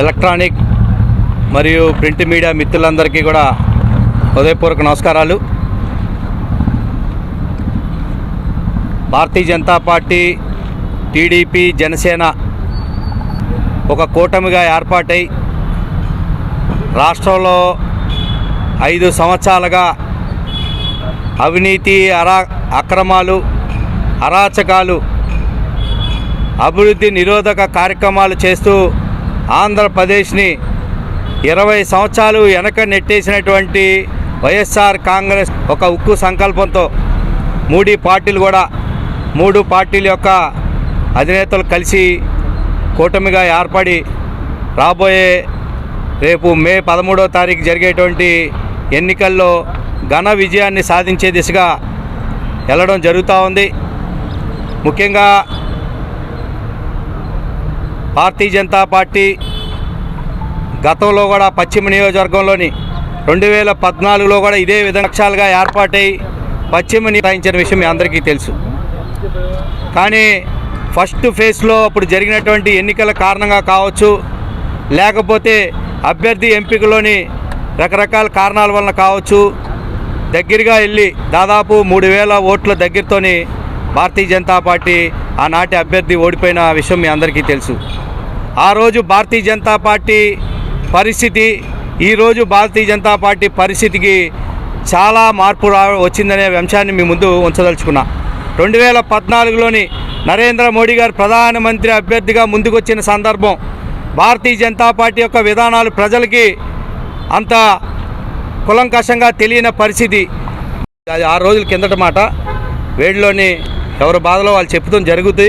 Electronic మరియు print media మిత్రులందరికీ కూడా హృదయపూర్వక నమస్కారాలు. భారతీయ జనతా పార్టీ టీడీపీ జనసేన ఒక కూటమిగా ఏర్పాటై రాష్ట్రంలో ఐదు సంవత్సరాలుగా అవినీతి అరా అక్రమాలు అరాచకాలు అభివృద్ధి నిరోధక కార్యక్రమాలు చేస్తూ ఆంధ్రప్రదేశ్ని ఇరవై సంవత్సరాలు వెనక నెట్టేసినటువంటి వైఎస్ఆర్ కాంగ్రెస్ ఒక ఉక్కు సంకల్పంతో మూడి పార్టీలు కూడా మూడు పార్టీల యొక్క అధినేతలు కలిసి కూటమిగా ఏర్పడి రాబోయే రేపు మే పదమూడో తారీఖు జరిగేటువంటి ఎన్నికల్లో ఘన విజయాన్ని సాధించే దిశగా వెళ్ళడం జరుగుతూ ఉంది. ముఖ్యంగా భారతీయ జనతా పార్టీ గతంలో కూడా పశ్చిమ నియోజకవర్గంలోని రెండు వేల పద్నాలుగులో కూడా ఇదే విధంగా లక్ష్యాలుగా ఏర్పాటై పశ్చిమ నిర్వహించిన విషయం మీ అందరికీ తెలుసు. కానీ ఫస్ట్ ఫేజ్లో అప్పుడు జరిగినటువంటి ఎన్నికల కారణంగా కావచ్చు లేకపోతే అభ్యర్థి ఎంపికలోని రకరకాల కారణాల వలన కావచ్చు దగ్గరగా వెళ్ళి దాదాపు మూడు వేల ఓట్ల దగ్గరతోని భారతీయ జనతా పార్టీ ఆనాటి అభ్యర్థి ఓడిపోయిన విషయం మీ అందరికీ తెలుసు. ఆ రోజు భారతీయ జనతా పార్టీ పరిస్థితి ఈరోజు భారతీయ జనతా పార్టీ పరిస్థితికి చాలా మార్పు రా వచ్చిందనే అంశాన్ని మీ ముందు ఉంచదలుచుకున్నా. రెండు వేల పద్నాలుగులోని నరేంద్ర మోడీ గారు ప్రధానమంత్రి అభ్యర్థిగా ముందుకొచ్చిన సందర్భం భారతీయ జనతా పార్టీ యొక్క విధానాలు ప్రజలకి అంత కులంకషంగా తెలియని పరిస్థితి. అది ఆరు రోజుల కిందట మాట. వేడిలోని ఎవరు బాధలో వాళ్ళు చెప్తాం జరుగుతుంది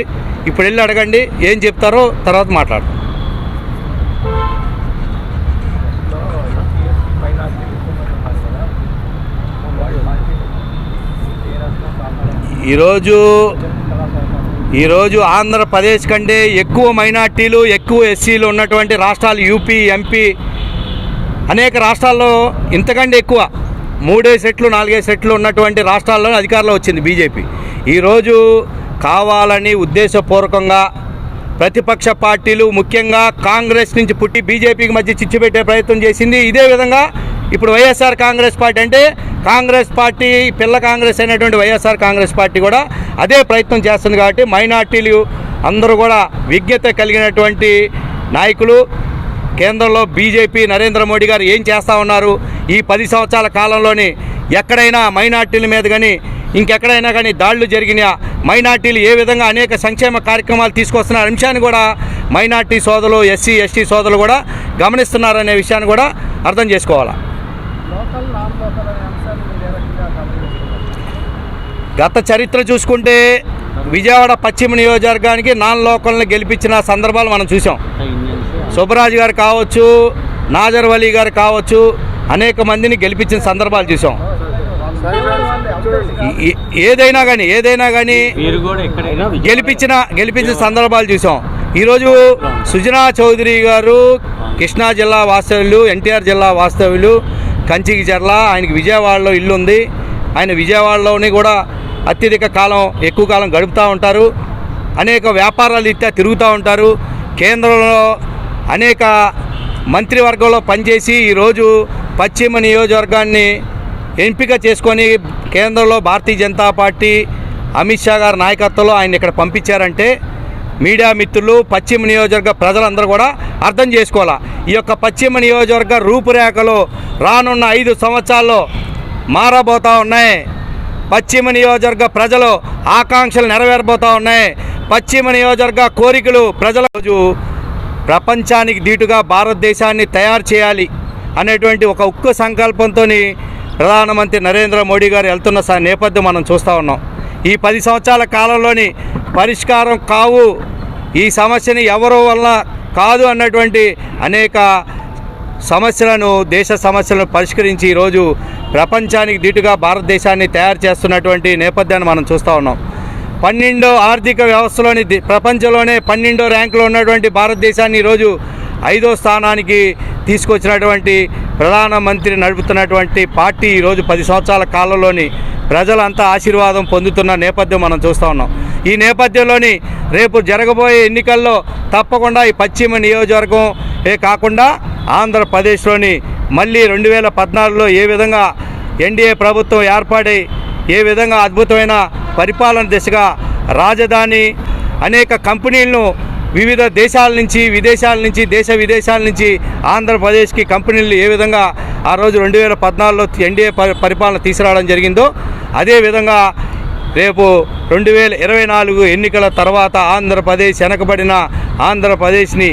ఇప్పుడు వెళ్ళి అడగండి ఏం చెప్తారో తర్వాత మాట్లాడతాం. ఈరోజు ఈరోజు ఆంధ్రప్రదేశ్ కంటే ఎక్కువ మైనార్టీలు ఎక్కువ ఎస్సీలు ఉన్నటువంటి రాష్ట్రాలు యూపీ ఎంపీ అనేక రాష్ట్రాల్లో ఇంతకంటే ఎక్కువ మూడే సెట్లు నాలుగే సెట్లు ఉన్నటువంటి రాష్ట్రాల్లో అధికారంలో వచ్చింది బీజేపీ. ఈరోజు కావాలని ఉద్దేశపూర్వకంగా ప్రతిపక్ష పార్టీలు ముఖ్యంగా కాంగ్రెస్ నుంచి పుట్టి బీజేపీకి మధ్య చిచ్చు పెట్టే ప్రయత్నం చేసింది. ఇదే విధంగా ఇప్పుడు వైఎస్ఆర్ కాంగ్రెస్ పార్టీ అంటే కాంగ్రెస్ పార్టీ పిల్ల కాంగ్రెస్ అయినటువంటి వైఎస్ఆర్ కాంగ్రెస్ పార్టీ కూడా అదే ప్రయత్నం చేస్తుంది కాబట్టి మైనార్టీలు అందరూ కూడా విజ్ఞత కలిగినటువంటి నాయకులు. కేంద్రంలో బీజేపీ నరేంద్ర మోడీ గారు ఏం చేస్తూ ఉన్నారు? ఈ పది సంవత్సరాల కాలంలోని ఎక్కడైనా మైనార్టీల మీద కానీ ఇంకెక్కడైనా కానీ దాడులు జరిగిన మైనార్టీలు ఏ విధంగా అనేక సంక్షేమ కార్యక్రమాలు తీసుకొస్తున్న అంశాన్ని కూడా మైనార్టీ సోదరులు ఎస్సీ ఎస్టీ సోదరులు కూడా గమనిస్తున్నారనే విషయాన్ని కూడా అర్థం చేసుకోవాలి లోకల్ నాన్ లోకల్ అనే అంశాన్ని మీరు ఏ రకంగా గమనించారు గత చరిత్ర చూసుకుంటే విజయవాడ పశ్చిమ నియోజకవర్గానికి నాన్ లోకల్ని గెలిపించిన సందర్భాలు మనం చూసాం. సుబ్బరాజు గారు కావచ్చు నాజర్ వలీ గారు కావచ్చు అనేక మందిని గెలిపించిన సందర్భాలు చూసాం. ఏదైనా కానీ ఏదైనా కానీ గెలిపించిన గెలిపించిన సందర్భాలు చూసాం. ఈరోజు సుజనా చౌదరి గారు కృష్ణా జిల్లా వాస్తవ్యులు ఎన్టీఆర్ జిల్లా వాస్తవ్యులు కంచికి చెర్ల ఆయనకి విజయవాడలో ఇల్లు ఉంది ఆయన విజయవాడలోని కూడా అత్యధిక కాలం ఎక్కువ కాలం గడుపుతూ ఉంటారు. అనేక వ్యాపారాలు రీత్యా తిరుగుతూ ఉంటారు. కేంద్రంలో అనేక మంత్రివర్గంలో పనిచేసి ఈరోజు పశ్చిమ నియోజకవర్గాన్ని ఎంపిక చేసుకొని కేంద్రంలో భారతీయ జనతా పార్టీ అమిత్ షా గారి నాయకత్వంలో ఆయన ఇక్కడ పంపించారంటే మీడియా మిత్రులు పశ్చిమ నియోజకవర్గ ప్రజలందరూ కూడా అర్థం చేసుకోవాలా? ఈ యొక్క పశ్చిమ నియోజకవర్గ రూపురేఖలు రానున్న ఐదు సంవత్సరాల్లో మారబోతూ ఉన్నాయి. పశ్చిమ నియోజకవర్గ ప్రజలు ఆకాంక్షలు నెరవేరబోతూ ఉన్నాయి. పశ్చిమ నియోజకవర్గ కోరికలు ప్రజల రోజు ప్రపంచానికి దీటుగా భారతదేశాన్ని తయారు చేయాలి అనేటువంటి ఒక ఉక్కు సంకల్పంతో ప్రధానమంత్రి నరేంద్ర మోడీ గారు వెళ్తున్న నేపథ్యం మనం చూస్తూ ఉన్నాం. ఈ పది సంవత్సరాల కాలంలోని పరిష్కారం కావు. ఈ సమస్యని ఎవరో వల్ల కాదు అన్నటువంటి అనేక సమస్యలను దేశ సమస్యలను పరిష్కరించి ఈరోజు ప్రపంచానికి దీటుగా భారతదేశాన్ని తయారు చేస్తున్నటువంటి నేపథ్యాన్ని మనం చూస్తూ ఉన్నాం. పన్నెండో ఆర్థిక వ్యవస్థలోని ప్రపంచంలోనే పన్నెండో ర్యాంకులో ఉన్నటువంటి భారతదేశాన్ని ఈరోజు ఐదో స్థానానికి తీసుకొచ్చినటువంటి ప్రధానమంత్రి నడుపుతున్నటువంటి పార్టీ ఈరోజు పది సంవత్సరాల కాలంలోని ప్రజలంతా ఆశీర్వాదం పొందుతున్న నేపథ్యం మనం చూస్తూ ఉన్నాం. ఈ నేపథ్యంలోని రేపు జరగబోయే ఎన్నికల్లో తప్పకుండా ఈ పశ్చిమ నియోజకవర్గం ఏ కాకుండా ఆంధ్రప్రదేశ్లోని మళ్ళీ రెండు వేల పద్నాలుగులో ఏ విధంగా ఎన్డీఏ ప్రభుత్వం ఏర్పడి ఏ విధంగా అద్భుతమైన పరిపాలన దిశగా రాజధాని అనేక కంపెనీలను వివిధ దేశాల నుంచి విదేశాల నుంచి దేశ విదేశాల నుంచి ఆంధ్రప్రదేశ్కి కంపెనీలు ఏ విధంగా ఆ రోజు రెండు వేల పద్నాలుగులో ఎన్డీఏ పరిపాలన తీసుకురావడం జరిగిందో అదేవిధంగా రేపు రెండు వేల ఇరవై నాలుగు ఎన్నికల తర్వాత ఆంధ్రప్రదేశ్ వెనకబడిన ఆంధ్రప్రదేశ్ని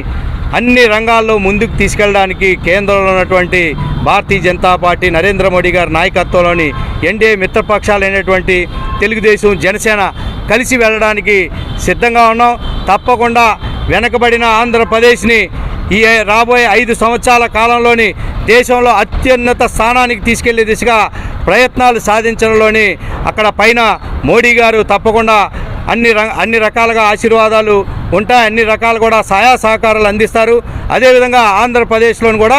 అన్ని రంగాల్లో ముందుకు తీసుకెళ్ళడానికి కేంద్రంలో ఉన్నటువంటి భారతీయ జనతా పార్టీ నరేంద్ర మోడీ గారి నాయకత్వంలోని ఎన్డీఏ మిత్రపక్షాలైనటువంటి తెలుగుదేశం జనసేన కలిసి వెళ్ళడానికి సిద్ధంగా ఉన్నాం. తప్పకుండా వెనకబడిన ఆంధ్రప్రదేశ్ని ఈ రాబోయే ఐదు సంవత్సరాల కాలంలోని దేశంలో అత్యున్నత స్థానానికి తీసుకెళ్ళే దిశగా ప్రయత్నాలు సాధించడంలోని అక్కడ పైన మోడీ గారు తప్పకుండా అన్ని ర అన్ని రకాలుగా ఆశీర్వాదాలు ఉంటాయి అన్ని రకాలు కూడా సహాయ సహకారాలు అందిస్తారు. అదేవిధంగా ఆంధ్రప్రదేశ్లోని కూడా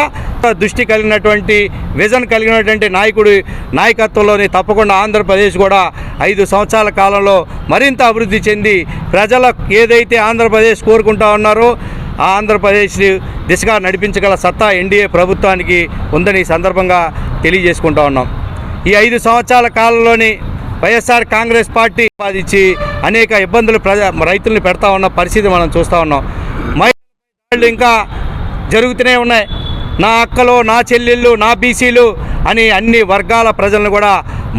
దృష్టి కలిగినటువంటి విజన్ కలిగినటువంటి నాయకుడి నాయకత్వంలోని తప్పకుండా ఆంధ్రప్రదేశ్ కూడా ఐదు సంవత్సరాల కాలంలో మరింత అభివృద్ధి చెంది ప్రజల ఏదైతే ఆంధ్రప్రదేశ్ కోరుకుంటా ఉన్నారో ఆ ఆంధ్రప్రదేశ్ దిశగా నడిపించగల సత్తా ఎన్డీఏ ప్రభుత్వానికి ఉందని ఈ సందర్భంగా తెలియజేసుకుంటా ఉన్నాం. ఈ ఐదు సంవత్సరాల కాలంలోని వైఎస్ఆర్ కాంగ్రెస్ పార్టీ బాధించి అనేక ఇబ్బందులు ప్రజ రైతుల్ని పెడతా ఉన్న పరిస్థితి మనం చూస్తూ ఉన్నాం. మహిళలు ఇంకా జరుగుతూనే ఉన్నాయి. నా అక్కలు నా చెల్లెళ్ళు నా బీసీలు అని అన్ని వర్గాల ప్రజలను కూడా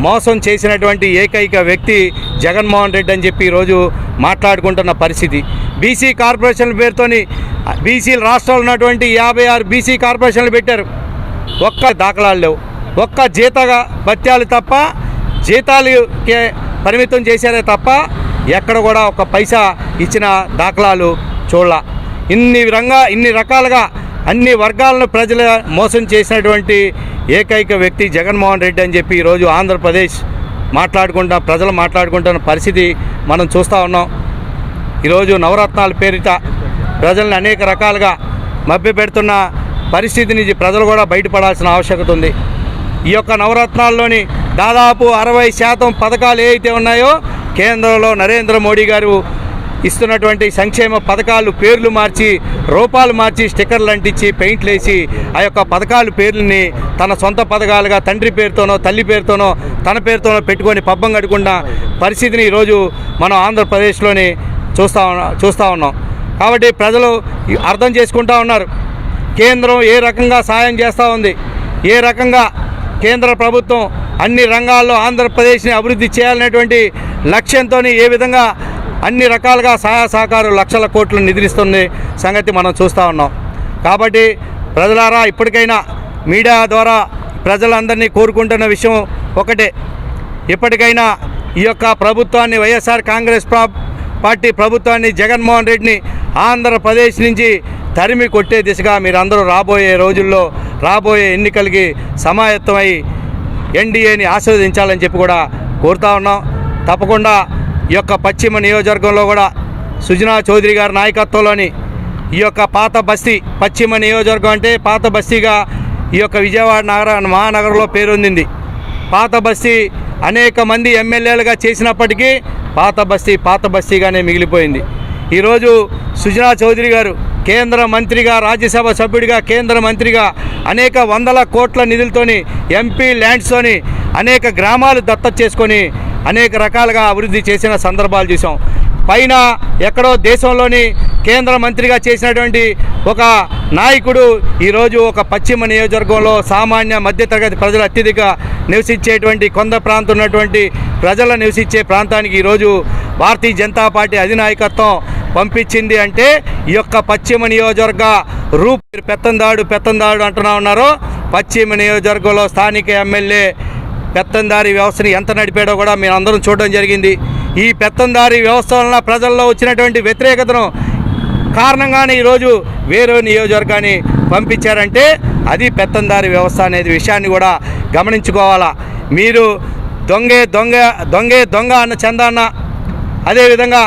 మోసం చేసినటువంటి ఏకైక వ్యక్తి జగన్మోహన్ రెడ్డి అని చెప్పి ఈరోజు మాట్లాడుకుంటున్న పరిస్థితి. బీసీ కార్పొరేషన్ల పేరుతోని బీసీలు రాష్ట్రాలు ఉన్నటువంటి యాభై ఆరు బీసీ కార్పొరేషన్లు పెట్టారు. ఒక్క దాఖలాలు లేవు. ఒక్క జీతగా భత్యాలు తప్ప జీతాలకే పరిమితం చేశారే తప్ప ఎక్కడ కూడా ఒక పైసా ఇచ్చిన దాఖలాలు చూడాల. ఇన్ని రంగా ఇన్ని రకాలుగా అన్ని వర్గాలను ప్రజల మోసం చేసినటువంటి ఏకైక వ్యక్తి జగన్మోహన్ రెడ్డి అని చెప్పి ఈరోజు ఆంధ్రప్రదేశ్ మాట్లాడుకుంటా ప్రజలు మాట్లాడుకుంటున్న పరిస్థితి మనం చూస్తూ ఉన్నాం. ఈరోజు నవరత్నాల పేరిట ప్రజల్ని అనేక రకాలుగా మభ్యపెడుతున్న పరిస్థితి నుంచి ప్రజలు కూడా బయటపడాల్సిన ఆవశ్యకత ఉంది. ఈ యొక్క నవరత్నాల్లోని దాదాపు అరవై శాతం పథకాలు ఏవైతే ఉన్నాయో కేంద్రంలో నరేంద్ర మోడీ గారు ఇస్తున్నటువంటి సంక్షేమ పథకాలు పేర్లు మార్చి రూపాలు మార్చి స్టిక్కర్లు అంటించి పెయింట్లు వేసి ఆ యొక్క పథకాలు పేర్లని తన సొంత పథకాలుగా తండ్రి పేరుతోనో తల్లి పేరుతోనో తన పేరుతోనో పెట్టుకొని పబ్బం కట్టుకున్న పరిస్థితిని ఈరోజు మనం ఆంధ్రప్రదేశ్లోని చూస్తూ ఉన్నా- చూస్తూ ఉన్నాం. కాబట్టి ప్రజలు అర్థం చేసుకుంటా ఉన్నారు. కేంద్రం ఏ రకంగా సాయం చేస్తూ ఉంది? ఏ రకంగా కేంద్ర ప్రభుత్వం అన్ని రంగాల్లో ఆంధ్రప్రదేశ్ని అభివృద్ధి చేయాలనేటువంటి లక్ష్యంతో ఏ విధంగా అన్ని రకాలుగా సహాయ సహకారం లక్షల కోట్లు నిధులిస్తుంది సంగతి మనం చూస్తూ ఉన్నాం. కాబట్టి ప్రజలారా ఇప్పటికైనా మీడియా ద్వారా ప్రజలందరినీ కోరుకుంటున్న విషయం ఒకటే. ఇప్పటికైనా ఈ యొక్క ప్రభుత్వాన్ని వైఎస్ఆర్ కాంగ్రెస్ పార్టీ ప్రభుత్వాన్ని జగన్మోహన్ రెడ్డిని ఆంధ్రప్రదేశ్ నుంచి తరిమి కొట్టే దిశగా మీరందరూ రాబోయే రోజుల్లో రాబోయే ఎన్నికలకి సమాయత్తమై ఎన్డీఏని ఆస్వాదించాలని చెప్పి కూడా కోరుతా ఉన్నాం. తప్పకుండా ఈ యొక్క పశ్చిమ నియోజకవర్గంలో కూడా సుజనా చౌదరి గారి నాయకత్వంలోని ఈ యొక్క పాత బస్తీ పశ్చిమ నియోజకవర్గం అంటే పాత బస్తీగా ఈ యొక్క విజయవాడ నగర మహానగరంలో పేరొందింది. పాత బస్తీ అనేక మంది ఎమ్మెల్యేలుగా చేసినప్పటికీ పాత బస్తీ పాత బస్తీగానే మిగిలిపోయింది. ఈరోజు సుజనా చౌదరి గారు కేంద్ర మంత్రిగా రాజ్యసభ సభ్యుడిగా కేంద్ర మంత్రిగా అనేక వందల కోట్ల నిధులతోని ఎంపీ ల్యాండ్స్తోని అనేక గ్రామాలు దత్తత చేసుకొని అనేక రకాలుగా అభివృద్ధి చేసిన సందర్భాలు చూసాం పైన ఎక్కడో దేశంలోని కేంద్ర మంత్రిగా చేసినటువంటి ఒక నాయకుడు ఈరోజు ఒక పశ్చిమ నియోజకవర్గంలో సామాన్య మధ్యతరగతి ప్రజలు అత్యధిక నివసించేటువంటి కొండ ప్రాంతం ఉన్నటువంటి ప్రజల నివసించే ప్రాంతానికి ఈరోజు భారతీయ జనతా పార్టీ అధినాయకత్వం పంపించింది అంటే ఈ యొక్క పశ్చిమ నియోజకవర్గ రూప్ పెత్తందాడు పెత్తందాడు అంటున్నా ఉన్నారు పశ్చిమ నియోజకవర్గంలో స్థానిక ఎమ్మెల్యే పెత్తందారి వ్యవస్థని ఎంత నడిపాడో కూడా మేము అందరం చూడడం జరిగింది. ఈ పెత్తందారి వ్యవస్థ వలన ప్రజల్లో వచ్చినటువంటి వ్యతిరేకతను కారణంగానే ఈరోజు వేరే నియోజకవర్గాన్ని పంపించారంటే అది పెత్తందారి వ్యవస్థ అనేది విషయాన్ని కూడా గమనించుకోవాలా. మీరు దొంగే దొంగ దొంగే దొంగ అన్న చందన్న అదేవిధంగా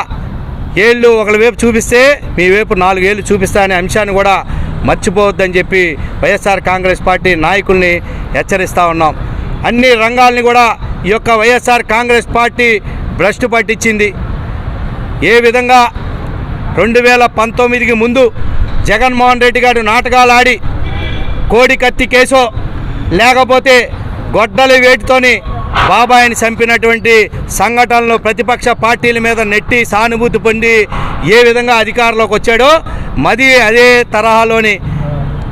ఏళ్ళు ఒకళ్ళ వైపు చూపిస్తే మీ వైపు నాలుగు ఏళ్ళు చూపిస్తా అనే అంశాన్ని కూడా మర్చిపోవద్దని చెప్పి వైఎస్ఆర్ కాంగ్రెస్ పార్టీ నాయకుల్ని హెచ్చరిస్తూ ఉన్నాం. అన్ని రంగాల్ని కూడా ఈ యొక్క వైఎస్ఆర్ కాంగ్రెస్ పార్టీ భ్రష్టు పట్టించింది. ఏ విధంగా రెండు వేల పంతొమ్మిదికి ముందు జగన్మోహన్ రెడ్డి గారు నాటకాలు ఆడి కోడి కత్తి కేసో లేకపోతే గొడ్డలి వేటితోని బాబాయిని చంపినటువంటి సంఘటనలు ప్రతిపక్ష పార్టీల మీద నెట్టి సానుభూతి పొంది ఏ విధంగా అధికారంలోకి వచ్చాడో మది అదే తరహాలోని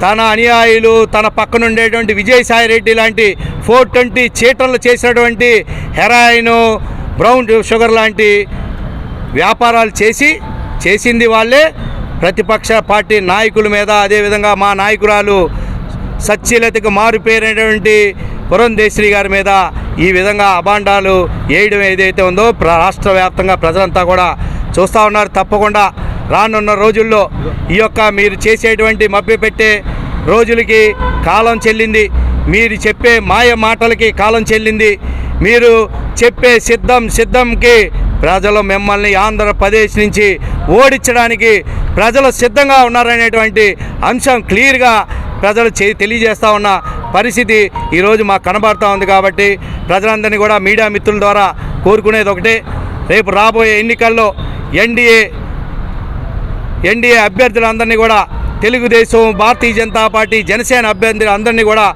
తన అనుయాయులు తన పక్కన ఉండేటువంటి విజయసాయి రెడ్డి లాంటి ఫోర్ ట్వంటీ చీటర్లు చేసినటువంటి హెరాయిన్ బ్రౌన్ షుగర్ లాంటి వ్యాపారాలు చేసి చేసింది వాళ్ళే. ప్రతిపక్ష పార్టీ నాయకుల మీద అదేవిధంగా మా నాయకురాలు సత్యలతకు మారుపేరైనటువంటి పురంధేశ్వరి గారి మీద ఈ విధంగా అభాండాలు వేయడం ఏదైతే ఉందో రాష్ట్ర వ్యాప్తంగా ప్రజలంతా కూడా చూస్తూ ఉన్నారు. తప్పకుండా రానున్న రోజుల్లో ఈ యొక్క మీరు చేసేటువంటి మభ్యపెట్టే రోజులకి కాలం చెల్లింది. మీరు చెప్పే మాయ మాటలకి కాలం చెల్లింది. మీరు చెప్పే సిద్ధం సిద్ధంకి ప్రజలు మిమ్మల్ని ఆంధ్రప్రదేశ్ నుంచి ఓడించడానికి ప్రజలు సిద్ధంగా ఉన్నారనేటువంటి అంశం క్లియర్గా ప్రజలు చే తెలియజేస్తూ ఉన్న. పరిస్థితి ఈరోజు మాకు కనబడుతూ ఉంది కాబట్టి ప్రజలందరినీ కూడా మీడియా మిత్రుల ద్వారా కోరుకునేది ఒకటే. రేపు రాబోయే ఎన్నికల్లో ఎన్డీఏ ఎన్డీఏ అభ్యర్థులందరినీ కూడా తెలుగుదేశం భారతీయ జనతా పార్టీ జనసేన అభ్యర్థులు అందరినీ కూడా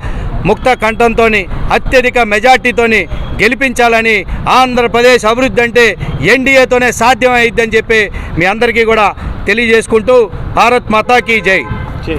ముక్త కంఠంతో అత్యధిక మెజార్టీతోని గెలిపించాలని ఆంధ్రప్రదేశ్ అభివృద్ధి అంటే ఎన్డీఏతోనే సాధ్యమైద్దని చెప్పి మీ అందరికీ కూడా తెలియజేసుకుంటూ భారత్ మాతాకి జై. జై.